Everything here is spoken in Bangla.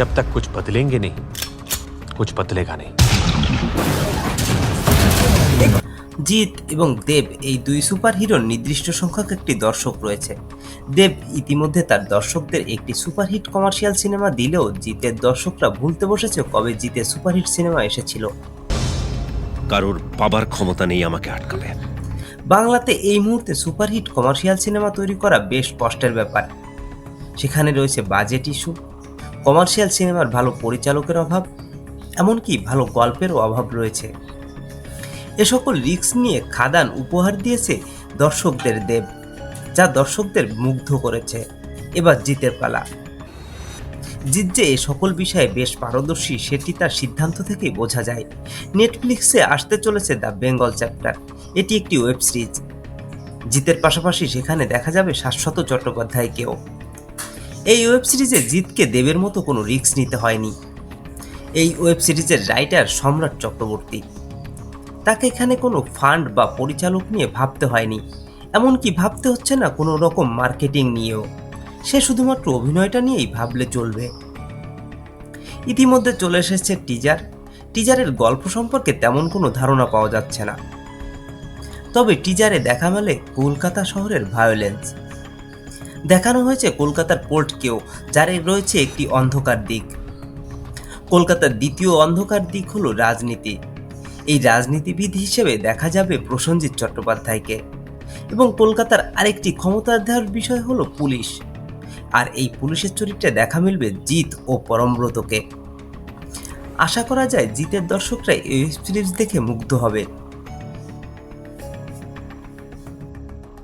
जब तक कुछ बदलेंगे नहीं कुछ बदलेगा नहीं জিৎ এবং দেব এই দুই সুপারহিরোর নির্দিষ্ট সংখ্যক একটি দর্শক রয়েছে দেব ইতিমধ্যে তার দর্শকদের একটি সুপারহিট কমার্শিয়াল সিনেমা দিলেও জিতের দর্শকরা ভুলতে বসেছে কবে জিতের সুপারহিট সিনেমা এসেছিল কারোর পাবার ক্ষমতা নেই আমাকে আটকাবে বাংলাতে এই মুহূর্তে সুপারহিট কমার্শিয়াল সিনেমা তৈরি করা বেশ কষ্টের ব্যাপার সেখানে রয়েছে বাজেট ইস্যু কমার্শিয়াল সিনেমার ভালো পরিচালকের অভাব, এমনকি ভালো গল্পেরও অভাব রয়েছে। এ সকল রিস্ক নিয়ে খাদান উপহার দিয়েছে দর্শকদের দেব, যা দর্শকদের মুগ্ধ করেছে। এবার জিতের পালা। জিত যে এ সকল বিষয়ে বেশ পারদর্শী, সেটি তার সিদ্ধান্ত থেকেই বোঝা যায়। নেটফ্লিক্সে আসতে চলেছে দ্য বেঙ্গল চ্যাপ্টার, এটি একটি ওয়েব সিরিজ। জিতের পাশাপাশি সেখানে দেখা যাবে শাশ্বত চট্টোপাধ্যায়কেও। এই ওয়েব সিরিজে জিতকে দেবের মতো কোনো রিস্ক নিতে হয়নি। এই ওয়েব সিরিজের রাইটার সম্রাট চক্রবর্তী। তাকে এখানে কোনো ফান্ড বা পরিচালক নিয়ে ভাবতে হয়নি। এমনকি ভাবতে হচ্ছে না কোনো রকম মার্কেটিং নিয়েও। সে শুধুমাত্র অভিনয়টা নিয়েই ভাবলে চলবে। ইতিমধ্যে চলে এসেছে টিজার টিজারের গল্প সম্পর্কে তেমন কোনো ধারণা পাওয়া যাচ্ছে না। তবে টিজারে দেখা মেলে কলকাতা শহরের ভায়োলেন্স দেখানো হয়েছে কলকাতার পোর্টকেও যার রয়েছে একটি অন্ধকার দিক। কলকাতার দ্বিতীয় অন্ধকার দিক হলো রাজনীতি। এই রাজনীতিবিদ হিসেবে দেখা যাবে প্রসেনজিৎ চট্টোপাধ্যায়কে। এবং কলকাতার আরেকটি ক্ষমতাধার বিষয় হলো পুলিশ। আর এই পুলিশের চরিত্রে দেখা মিলবে জিৎ ও পরমব্রতকে। আশা করা যায় জিতের দর্শকরা এই সিরিজ দেখে মুগ্ধ হবে।